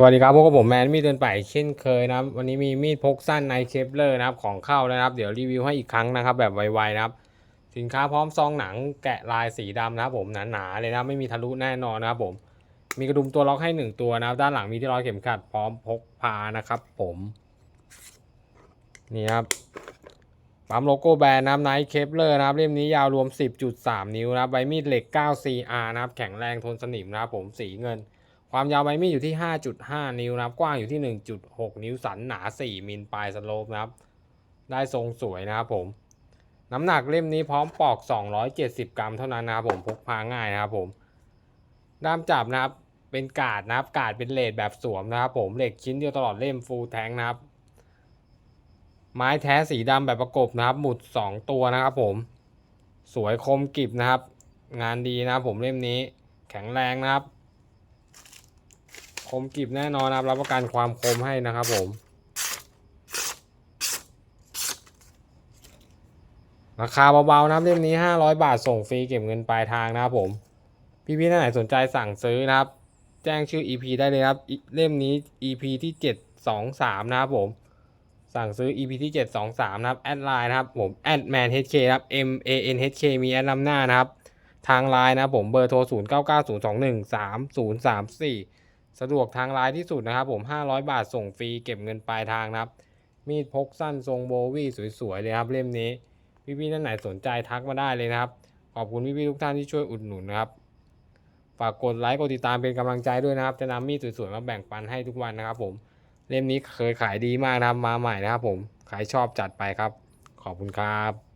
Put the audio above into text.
สวัสดีครับพวกบผมแมนมีดเดินป่ายเช่นเคยนะครับ วันนี้มีมีดพกสั้นในเคปเลอร์นะครับของเข้าแล้วนะครับ เดี๋ยวรีวิวให้อีกครั้งนะครับ แบบไวๆนะครับ สินค้าพร้อมซองหนังแกะลายสีดำนะครับผมหนาๆเลยนะไม่มีทะลุแน่นอนนะครับผม มีกระดุมตัวล็อกให้หนึ่งตัวนะครับ ด้านหลังมีที่ร้อยเข็มขัดพร้อมพกพานะครับผมนี่ครับปั๊มโลโก้แบรนด์นะครับไนท์เคปเลอร์นะครับเล่มนี้ยาวรวม 10.3 นิ้วนะครับใบมีดเหล็ก 9CR นะครับแข็งแรงทนสนิมนะครับผมสีเงิน ความยาวใบมีดอยู่ที่ 5.5 นิ้วนะครับ กว้างอยู่ที่ 1.6 นิ้วสันหนา 4มิลปลายสโลปนะครับ ได้ทรงสวยนะครับผม น้ำหนักเล่มนี้พร้อมปอก 270 กรัมเท่านั้นนะครับผม พกพาง่ายนะครับผม ด้ามจับนะครับ เป็นกาดนะครับ กาดเป็นเลดแบบสวมนะครับผม เหล็กชิ้นเดียวตลอดเล่มฟูลแทงนะครับ ไม้แท้สีดำแบบประกบนะครับ หมุด 2 ตัวนะครับผม สวยคมกริบนะครับ งานดีนะครับผมเล่มนี้ แข็งแรงนะครับ คมกริบแน่นอนนะครับ รับประกันความคมให้นะครับผม ราคาเบาๆนะครับเล่มนี้ 500 บาทส่งฟรีเก็บเงินปลายทางนะครับผม พี่ๆท่านไหนสนใจสั่งซื้อนะครับ แจ้งชื่อ EP ได้เลยครับ เล่มนี้ EP ที่ 723 นะครับผมสั่งซื้อ EP ที่ 723 นะครับ แอดไลน์นะครับผมแอดแมน HK ครับ M A N H K มีแอดนำหน้านะครับ ทางไลน์นะครับผมเบอร์โทร 0 สะดวกทางไลน์ที่สุดนะครับผม 500 บาทส่งฟรีเก็บเงินปลายทางนะครับ มีดพกสั้นทรงโบวี่สวยๆเลยครับเล่มนี้ พี่ๆท่านไหนสนใจทักมาได้เลยนะครับ ขอบคุณพี่ๆทุกท่านที่ช่วยอุดหนุนนะครับ ฝากกดไลค์กดติดตามเป็นกำลังใจด้วยนะครับ จะนำมีดสวยๆมาแบ่งปันให้ทุกวันนะครับ ผม เล่มนี้เคยขายดีมากนะครับมาใหม่นะครับ ผม ใครชอบจัดไปครับ ขอบคุณครับ